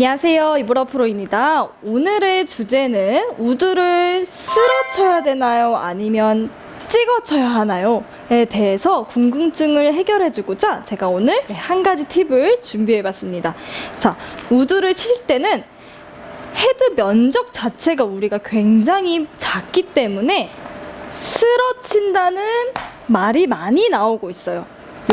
안녕하세요. 이보라 프로입니다. 오늘의 주제는 우드를 쓸어쳐야 되나요? 아니면 찍어쳐야 하나요? 에 대해서 궁금증을 해결해주고자 제가 오늘 네, 한 가지 팁을 준비해봤습니다. 자, 우드를 치실 때는 헤드 면적 자체가 우리가 굉장히 작기 때문에 쓸어친다는 말이 많이 나오고 있어요.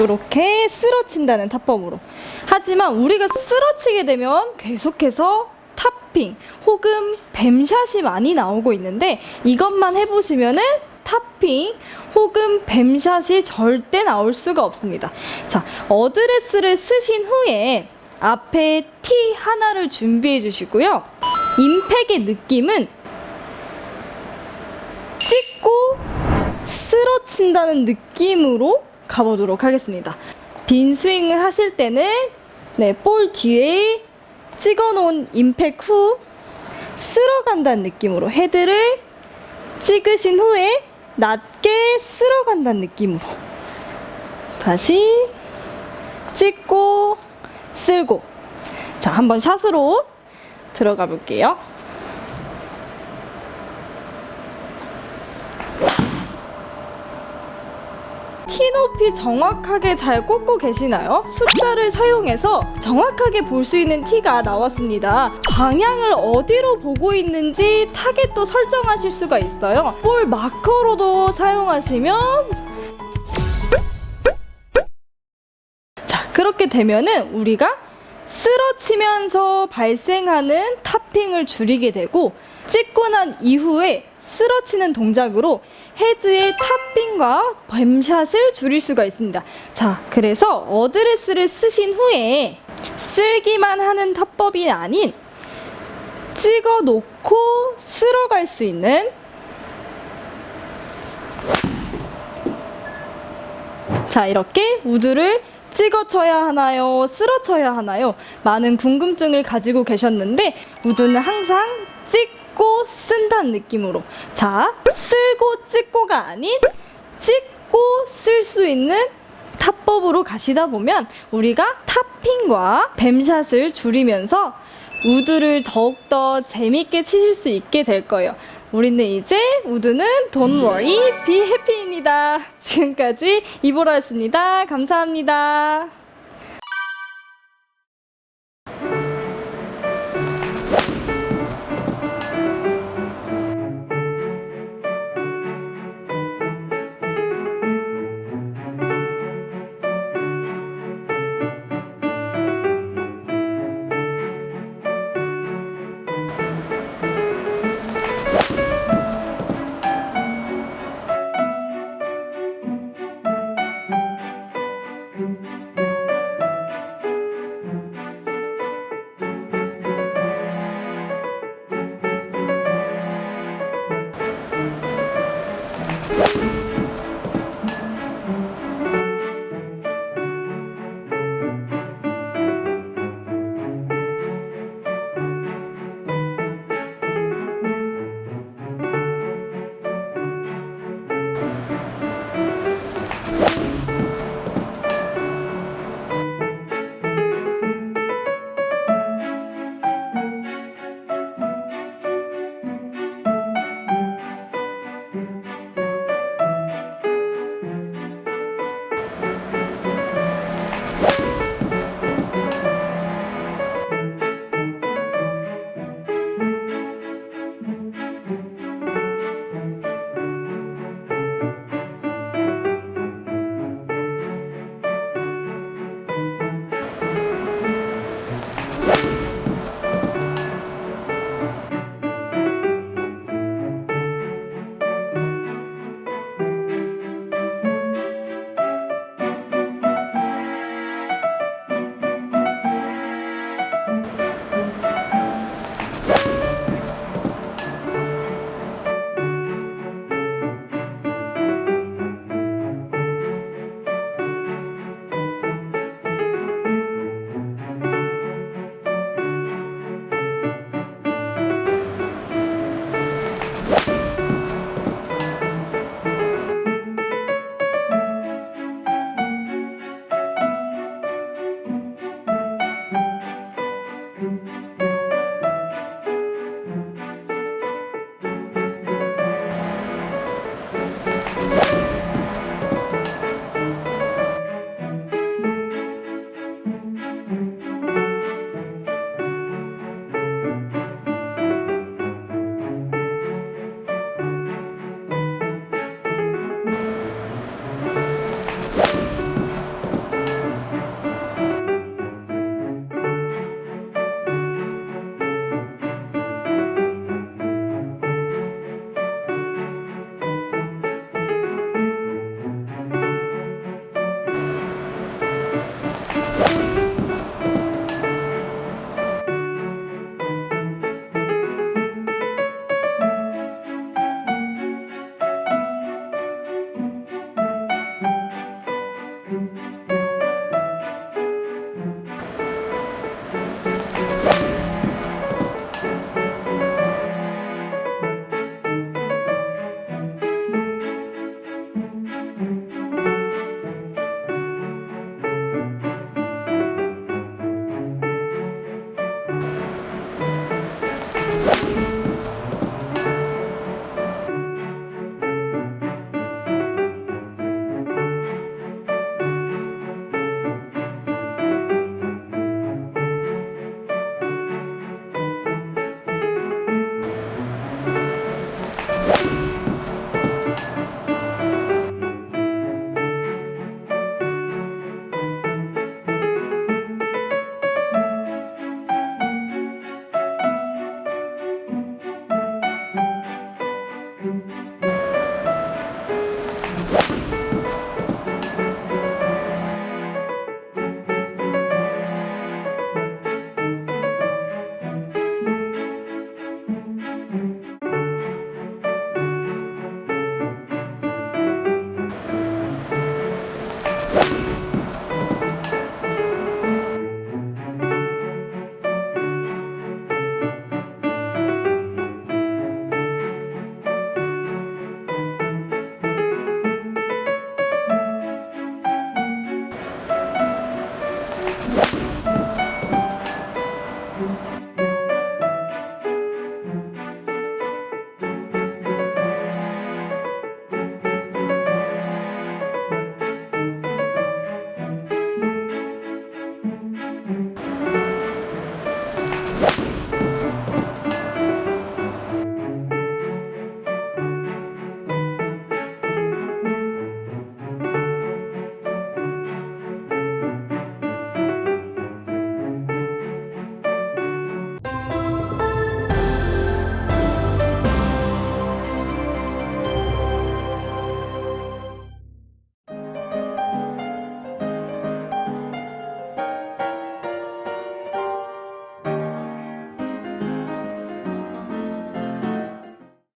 이렇게 쓸어친다는 타법으로. 하지만 우리가 쓸어치게 되면 계속해서 탑핑 혹은 뱀샷이 많이 나오고 있는데 이것만 해보시면은 탑핑 혹은 뱀샷이 절대 나올 수가 없습니다. 자, 어드레스를 쓰신 후에 앞에 T 하나를 준비해 주시고요. 임팩의 느낌은 찍고 쓸어친다는 느낌으로 가보도록 하겠습니다. 빈 스윙을 하실 때는 네, 볼 뒤에 찍어 놓은 임팩 후 쓸어 간다는 느낌으로 헤드를 찍으신 후에 낮게 쓸어 간다는 느낌으로 다시 찍고 쓸고 자, 한번 샷으로 들어가 볼게요. 티 높이 정확하게 잘 꽂고 계시나요? 숫자를 사용해서 정확하게 볼 수 있는 티가 나왔습니다. 방향을 어디로 보고 있는지 타겟도 설정하실 수가 있어요. 볼 마커로도 사용하시면 자, 그렇게 되면은 우리가 쓰러치면서 발생하는 탑핑을 줄이게 되고 찍고 난 이후에 쓰러치는 동작으로 헤드의 탑핑과 뱀샷을 줄일 수가 있습니다. 자, 그래서 어드레스를 쓰신 후에 쓸기만 하는 타법이 아닌 찍어 놓고 쓸어 갈 수 있는 자, 이렇게 우드를 찍어쳐야 하나요? 쓸어쳐야 하나요? 많은 궁금증을 가지고 계셨는데 우드는 항상 찍고 쓴다는 느낌으로 자, 쓸고 찍고가 아닌 찍고 쓸 수 있는 탑법으로 가시다 보면 우리가 탑핑과 뱀샷을 줄이면서 우드를 더욱더 재밌게 치실 수 있게 될 거예요. 우리는 이제 우드는 Don't worry, be happy입니다. 지금까지 이보라였습니다. 감사합니다. ます。